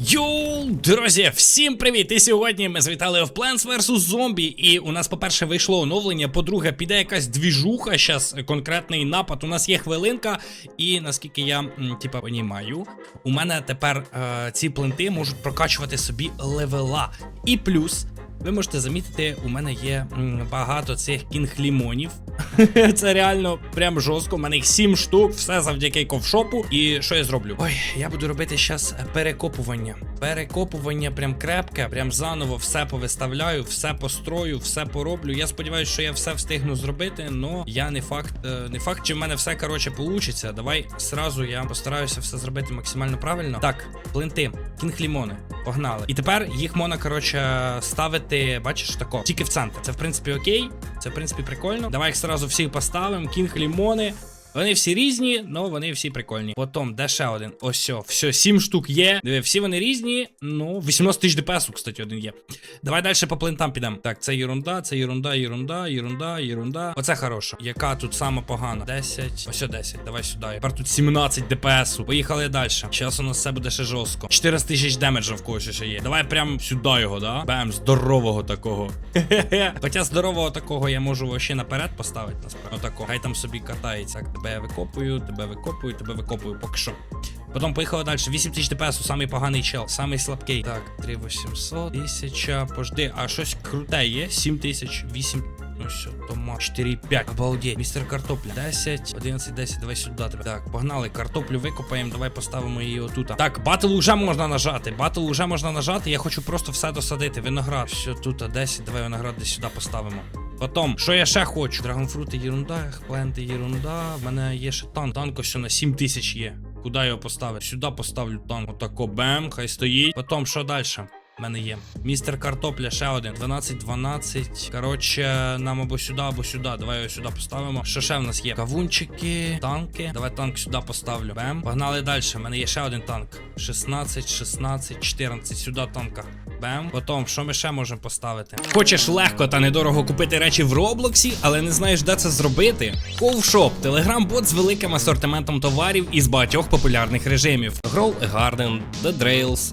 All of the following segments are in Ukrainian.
Йоу, друзі, всім привіт! І сьогодні ми звітали в Plants vs. Zombie, і у нас, по-перше, вийшло оновлення. По-друге, піде якась двіжуха, зараз конкретний напад. У нас є хвилинка, і наскільки я типа понімаю, у мене тепер е, ці плинти можуть прокачувати собі левела. І плюс. Ви можете замітити, у мене є багато цих кінг-лімонів. Це реально прям жорстко. У мене їх 7 штук, все завдяки ковшопу. І що я зроблю? Ой, я буду робити зараз перекопування. Перекопування прям крепке, прям заново все повиставляю, все построю, все пороблю. Я сподіваюся, що я все встигну зробити, але я не факт, е, не факт, чи в мене все коротше получиться. Давай сразу я постараюся все зробити максимально правильно. Так, плинти, кінг-лімони, погнали. І тепер їх можна, коротше, ставити, бачиш, тако, тільки в центр. Це в принципі окей, це в принципі прикольно. Давай їх сразу всіх поставимо, кінг-лімони. Вони всі різні, але вони всі прикольні. Потім, де ще один? Ось все, все, 7 штук є. Диви, всі вони різні. Ну, 18 тисяч ДПС, кстати, один є. Давай далі по плентам підемо. Так, це ерунда, це ерунда, ерунда, ерунда, ерунда. Оце хороша. Яка тут сама погана? 10. Ось 10. Давай сюди. Тепер тут 17 ДПС. Поїхали далі. Зараз у нас все буде ще жорстко. 400 тисяч демеджа в когось ще є. Давай прям сюди його, да? Бем, здорового такого. Хе-хе. Хоча здорового такого я можу вообще наперед поставити, насправді. Отако. Хай там собі катається. Так, тебе викопую, тебе викопую, тебе викопую, поки що. Потім поїхали далі. 8 тисяч ДПС, самий поганий чел, самий слабкий. Так, 3800, 1000, пожди, а щось круте є? 7 тисяч, 8 Ну все, Тома 4,5. Обалдеть. Містер картопля. 10, 11, 10. Давай сюди тебе. Так, погнали. Картоплю викопаємо. Давай поставимо її отут. Так, батл вже можна нажати. Батл вже можна нажати. Я хочу просто все досадити. Виноград. Все, тут 10. Давай виноград сюди поставимо. Потім, що я ще хочу? Драгонфрути єрунда, пленти єрунда. В мене є ще танк. Танк ось на 7 тисяч є. Куди його поставити? Сюди поставлю танк. Отако бем, хай стоїть. Потім, що далі? В мене є. Містер картопля, ще один. 12, 12. Коротше, нам або сюди, або сюди. Давай його сюди поставимо. Що ще в нас є? Кавунчики, танки. Давай танк сюди поставлю. Бем. Погнали далі. У мене є ще один танк. 16, 16, 14. Сюди танка. Бем. Потім, що ми ще можемо поставити? Хочеш легко та недорого купити речі в Роблоксі, але не знаєш, де це зробити? Ковшоп телеграм-бот з великим асортиментом товарів із багатьох популярних режимів: Grow a Garden, The Drails,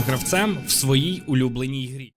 гравцем в своїй улюбленій грі.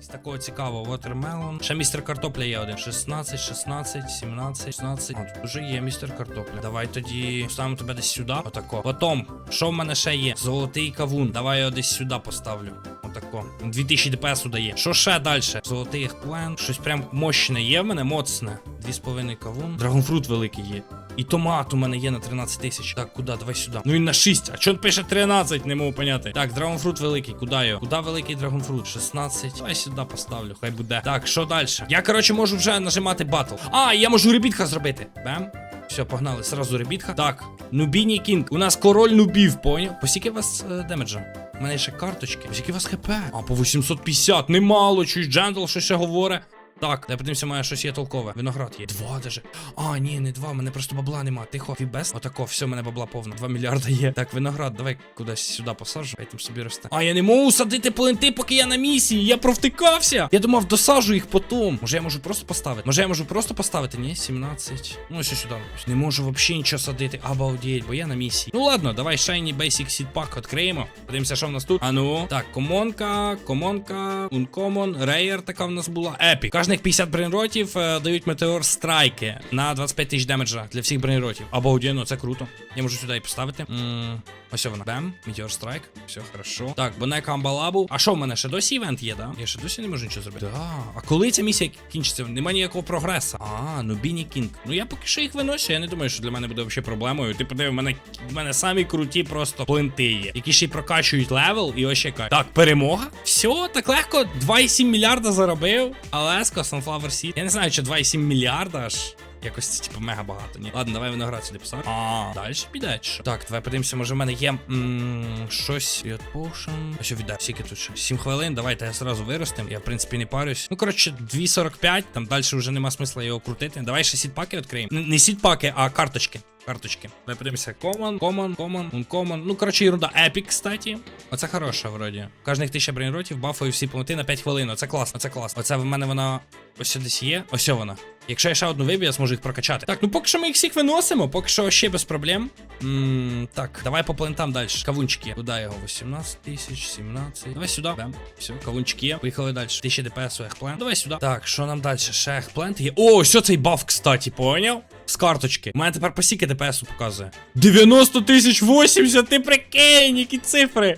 Із такого цікавого Watermelon. Ще містер картопля є один. 16, 16, 17, 16. О, тут вже є містер картопля. Давай тоді поставимо тебе десь сюди. Отако. Потім, що в мене ще є? Золотий кавун. Давай його десь сюди поставлю. Отако. 2000 ДПС дає. Що ще далі? Золотий плен. Щось прям мощне є в мене, моцне. 2,5 кавун. Драгонфрут великий є. І томат у мене є на 13 тисяч. Так, куди? Давай сюди. Ну він на 6. А чого пише 13? Не можу поняти. Так, драгонфрут великий. Куди його? Куди великий драгонфрут? 16. Давай сюди поставлю. Хай буде. Так, що далі? Я, коротше, можу вже нажимати батл. А, я можу ребітха зробити. Бем. Все, погнали. Сразу ребітха. Так, Нубіні Кінг. У нас король нубів, поняв? По скільки вас е, демеджа? У мене ще карточки. По скільки у вас хп? А, по 850. Немало. Чуєш, Джендл, що ще говорить. Так, дай подивимося, має щось є толкове. Виноград є. Два даже. А, ні, не два, мене просто бабла нема. Тихо, фібес. Отако, все, мене бабла повна. Два мільярда є. Так, виноград, давай кудись сюди посаджу. Хай там собі росте. А, я не можу садити пленти, поки я на місії. Я провтикався. Я думав, досаджу їх потом. Може, я можу просто поставити? Може, я можу просто поставити? Ні, 17. Ну, що сюди. Не можу взагалі нічого садити. Обалдеть, бо я на місії. Ну ладно, давай Shiny Basic Seed Pack відкриємо. Подивимося, що в нас тут. А ну. Так, комонка, комонка, ункомон, рейер така в нас була. Епік. Кожних 50 брейнротів е, дають метеор страйки на 25 тисяч демеджа для всіх брейнротів. Обалденно, це круто. Я можу сюди і поставити. М, Ось вона. Бем, Meteor Strike. Все хорошо. Так, Бонека Амбалабу. А що в мене ще досі івент є, да? Я ще досі не можу нічого зробити. Да. А коли ця місія кінчиться? Нема ніякого прогресу. А, ну Біні Кінг. Ну я поки що їх виношу. Я не думаю, що для мене буде взагалі проблемою. Ти подиви, в мене в мене самі круті просто плинти є, які ще й прокачують левел і ось чекають. Так, перемога. Все, так легко. 2,7 мільярда заробив. Алеско, Sunflower Seed. Я не знаю, чи 2,7 мільярда аж. Якось це типу мега багато. Ні. Ладно, давай виноград сюди посадимо. А, далі піде чи що? Так, давай подивимося, може в мене є м, щось. Period Potion. Ось віддай, скільки тут ще? 7 хвилин, давайте я зразу виростем. Я, в принципі, не парюсь. Ну, коротше, 2.45, там далі вже нема смисла його крутити. Давай ще сітпаки відкриємо. Не сітпаки, а карточки. Карточки. Давай подивимося. Common, common, common, uncommon. Ну, коротше, ерунда. Epic, кстати. Оце хороша, вроді. Кожних тисяча бронеротів бафою всі помити на 5 хвилин. Оце класно, це класно. Оце в мене вона ось десь є. Ось вона. Якщо я ще одну виб'ю, я зможу їх прокачати. Так, ну поки що ми їх всіх виносимо, поки що ще без проблем. м так, давай по плентам далі. Кавунчики. Куда його? 18 тисяч, 17. Давай сюди. Бем. Все, кавунчики. Поїхали далі. 1000 ДПС ехплент. Давай сюди. Так, що нам далі? Ще ехплент є. О, що цей баф, кстати, поняв? З карточки. У мене тепер по сіки ДПС показує. 90 тисяч 80, ти прикинь, які цифри.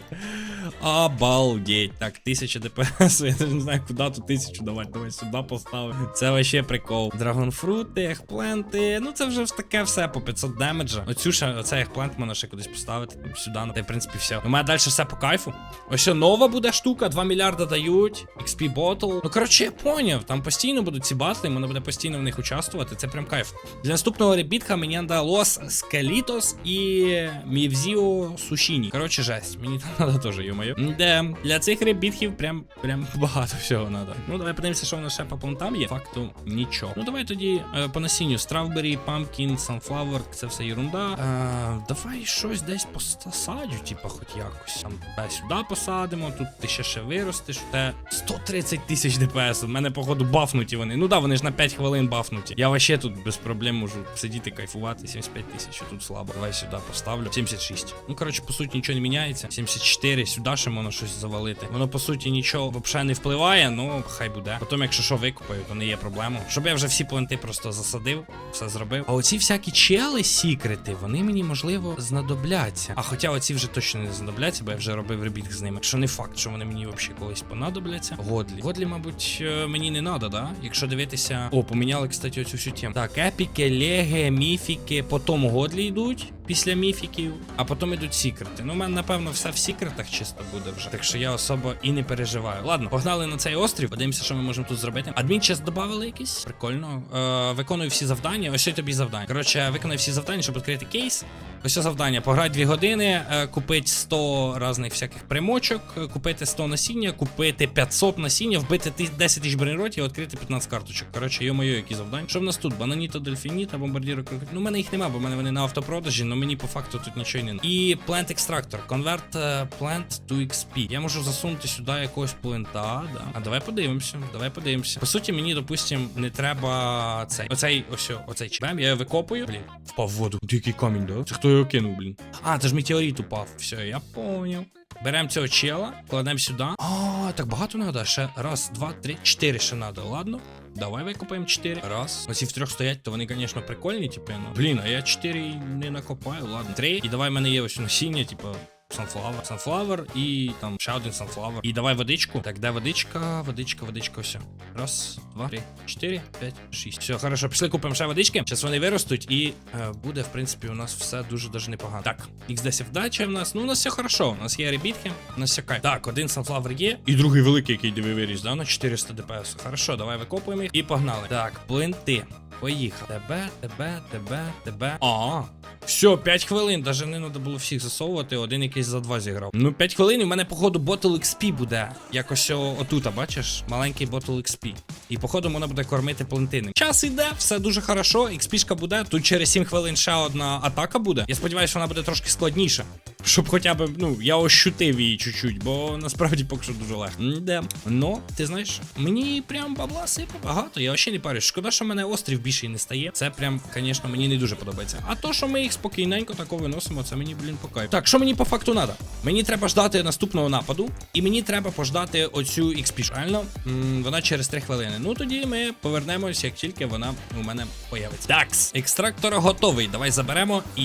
Обалдеть. Так, 1000 ДПС. Я не знаю, куди тут 1000 давати. Давай сюди поставимо. Це вообще прикол. Драгонфрути, ехпленти. Ну це вже таке все по 500 демеджа. Оцю ще, оцей ехплент можна ще кудись поставити. Сюди. Ну, та, в принципі, все. У мене далі все по кайфу. Ось що нова буде штука, 2 мільярда дають. XP Bottle. Ну коротше, я поняв. Там постійно будуть ці батли, можна буде постійно в них участвувати. Це прям кайф. Для наступного ребітка мені надо Лос Скелітос і Мівзіо Сушіні. Коротше, жесть. Мені там надо теж, йо-моє. Де для цих ребітків прям прям багато всього надо. Ну давай подивимося, що в нас ще по плантам є. Факту нічого. Ну давай тоді е, по насінню Strawberry, Pumpkin, Sunflower, це все ерунда. Е, давай щось десь посаджу, типа, хоч якось. Там сюди посадимо, тут ти ще ще виростеш. Те 130 тисяч ДПС. У мене, походу, бафнуті вони. Ну да, вони ж на 5 хвилин бафнуті. Я вообще тут без проблем можу сидіти, кайфувати. 75 тисяч, тут слабо. Давай сюди поставлю. 76. Ну, коротше, по суті, нічого не міняється. 74, сюди ще можна щось завалити. Воно, по суті, нічого взагалі не впливає, ну хай буде. Потім, якщо що викупаю, то не є проблема. Щоб я вже всі планти просто засадив, все зробив. А оці всякі чели сікрети, вони мені можливо знадобляться. А хоча оці вже точно не знадобляться, бо я вже робив ребіт з ними. Що не факт, що вони мені взагалі колись понадобляться. Годлі. Годлі, мабуть, е, мені не треба, да? Якщо дивитися. О, поміняли, кстати, оцю всю тему. Так, епіки, леги, міфіки, потім годлі йдуть. Після міфіків, а потім ідуть сікрети. Ну, у мене, напевно, все в сікретах чисто буде вже. Так що я особо і не переживаю. Ладно, погнали на цей острів. Подивимося, що ми можемо тут зробити. Адмінчест додавали якийсь. Прикольно. Е, виконую всі завдання. Ось що тобі завдання. Коротше, виконай всі завдання, щоб відкрити кейс. Ось це завдання. Пограти 2 години, е, купити 100 різних всяких примочок, е, купити 100 насіння, купити 500 насіння, вбити 10 тисяч бронеротів і відкрити 15 карточок. Коротше, йо-моє, які завдання. Що в нас тут? Бананіто, дельфініта, бомбардіро, крокодил. Ну, в мене їх нема, бо в мене вони на автопродажі, але мені по факту тут нічого не. І Plant Extractor. Convert е, Plant to XP. Я можу засунути сюди якогось плента, да. А давай подивимося. Давай подивимося. По суті, мені, допустим, не треба цей. Оцей, ось, оцей чбем. Я його викопую. Блін, впав в воду. Дикий камінь, да? Це хто його кинув, блін? А, це ж метеорит упав. Все, я поняв. Беремо цього чела, кладемо сюди. А, так багато треба. Ще раз, два, три, чотири ще треба, ладно? Давай викопаємо 4. Раз. Оці в трьох стоять, то вони, звісно, прикольні, типу, ну. Блін, а я 4 не накопаю, ладно. Три. І давай в мене є ось насіння, типу. Sunflower, Sunflower і там ще один Sunflower. І давай водичку. Так, де водичка? Водичка, водичка, все. Раз, два, три, чотири, п'ять, шість. Все, хорошо, пішли купимо ще водички. Зараз вони виростуть, і е, буде, в принципі, у нас все дуже дуже непогано. Так, X10 вдача в нас. Ну, у нас все хорошо. У нас є ребітки, у нас все кайф. Так, один Sunflower є. І другий великий, який диви виріс, да, на 400 ДПС. Хорошо, давай викопуємо їх і погнали. Так, плинти. Поїхав. Тебе, тебе, тебе, тебе. А, все, 5 хвилин. Даже не треба було всіх засовувати. Один якийсь за два зіграв. Ну, 5 хвилин, і в мене, походу, ботл XP буде. Якось отута, бачиш? Маленький ботл XP. І, походу, можна буде кормити плентини. Час іде, все дуже хорошо. XP буде. Тут через 7 хвилин ще одна атака буде. Я сподіваюся, вона буде трошки складніша. Щоб хоча б, ну, я ощутив її чуть-чуть, бо насправді поки що дуже легко. Де. Ну, ти знаєш, мені прям бабла сипе багато. Я взагалі не парюсь. Шкода, що мене острів більше не стає. Це прям, звісно, мені не дуже подобається. А то, що ми їх спокійненько тако виносимо, це мені, блін, по. Так, що мені по факту треба? Мені треба ждати наступного нападу, і мені треба пождати оцю XP. Правильно? М, вона через 3 хвилини. Ну тоді ми повернемось, як тільки вона у мене появиться. Такс, екстрактор готовий. Давай заберемо. І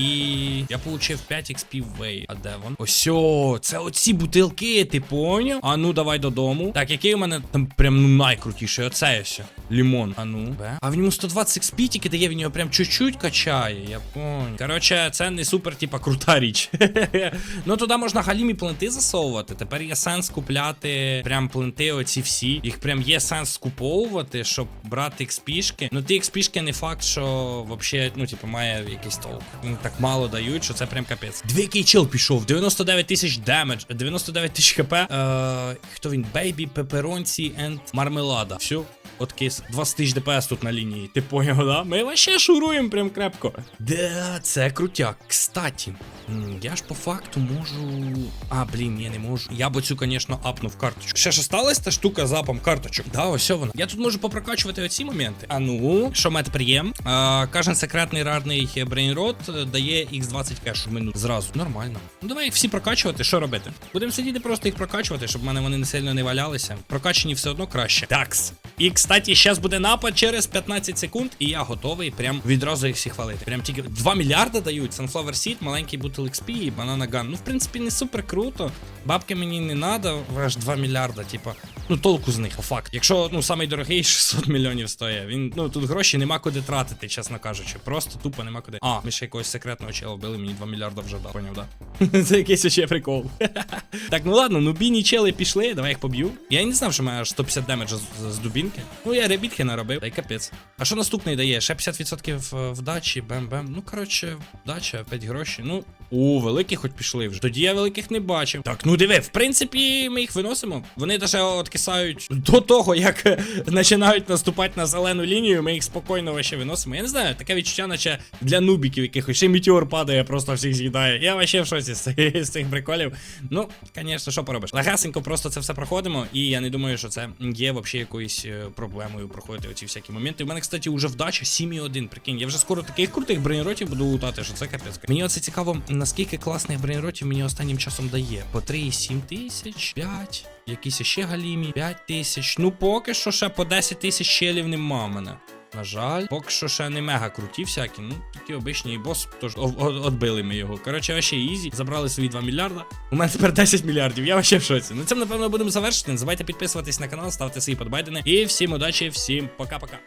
я получив 5 XP в Way. І. А де вон? Ось, це оці бутилки, ти поняв? А ну давай додому. Так, який у мене там прям ну найкрутіший? Оце ось. Лімон. А ну. Бе. А в ньому 120 XP тільки дає, він його прям чуть-чуть качає. Я понял. Коротше, це не супер, типа, крута річ. ну туди можна галімі пленти засовувати. Тепер є сенс купляти прям пленти оці всі. Їх прям є сенс скуповувати, щоб брати експішки. Ну ті експішки не факт, що вообще, ну, типу, має якийсь толк. Ну, так мало дають, що це прям капець. Дві який чел пішов, 99 тисяч демедж, 99 тисяч хп. Е, хто він? Бейбі, пеперонці енд мармелада. Все. От кис, 20 тисяч ДПС тут на лінії. Ти поняв, да? Ми вообще шуруємо прям крепко. Да, це крутяк. Кстати, я ж по факту можу. А, блін, я не можу. Я б цю, звісно, апнув карточку. Ще ж осталась та штука з апом карточок. Да, ось вона. Я тут можу попрокачувати оці моменти. А ну, що мед приєм? А, кожен секретний рарний брейнрот е, дає x20 кешу в минуту. Зразу. Нормально. Ну давай їх всі прокачувати, що робити? Будемо сидіти просто їх прокачувати, щоб в мене вони не сильно не валялися. Прокачені все одно краще. Такс. І, кстати, зараз буде напад через 15 секунд, і я готовий прям відразу їх всіх хвалити. Прям тільки 2 мільярди дають. Sunflower Seed, маленький бутил XP і Banana Gun. Ну, в принципі, не супер круто. Бабки мені не надо, аж 2 мільярда, типа. Ну, толку з них, по факту. Якщо ну самий дорогий 600 мільйонів стоїть. Він ну тут гроші нема куди тратити, чесно кажучи. Просто тупо нема куди. А, ми ще якогось секретного чела вбили, мені 2 мільярда вже дав. Поняв, да? Це якийсь ще прикол. так, ну ладно, ну біні чели пішли, давай їх поб'ю. Я не знав, що аж 150 демеджа з, з дубінки. Ну я ребітки наробив, та й капець. А що наступний дає? Ще 50% вдачі, бем-бем. Ну коротше, вдача, опять гроші. Ну, о, великі хоч пішли вже. Тоді я великих не бачив. Так, ну диви, в принципі, ми їх виносимо. Вони даже откисають до того, як починають наступати на зелену лінію. Ми їх спокійно вообще виносимо. Я не знаю, таке відчуття, наче для нубіків якихось. Ще метеор падає, просто всіх з'їдає. Я вообще в шоці з, цих- приколів. Ну, звісно, що поробиш. Легасенько просто це все проходимо, і я не думаю, що це є вообще якоюсь е, проблемою проходити оці всякі моменти. У мене, кстати, уже вдача 7,1. Прикинь, я вже скоро таких крутих брейнротів буду лутати, що це капець. Мені оце цікаво, наскільки класних брейнротів мені останнім часом дає. По 3,7 тисяч, 5, якісь ще галімі, 5 тисяч. Ну поки що ще по 10 тисяч щелів нема мене. На жаль, поки що ще не мега круті всякі, ну такі обичні бос, тож отбили ми його. Коротше, вообще ізі, забрали свої 2 мільярда. У мене тепер 10 мільярдів, я вообще в шоці. На цьому, напевно, будемо завершити. Не забувайте підписуватись на канал, ставте свої подбайдени. І всім удачі, всім пока-пока.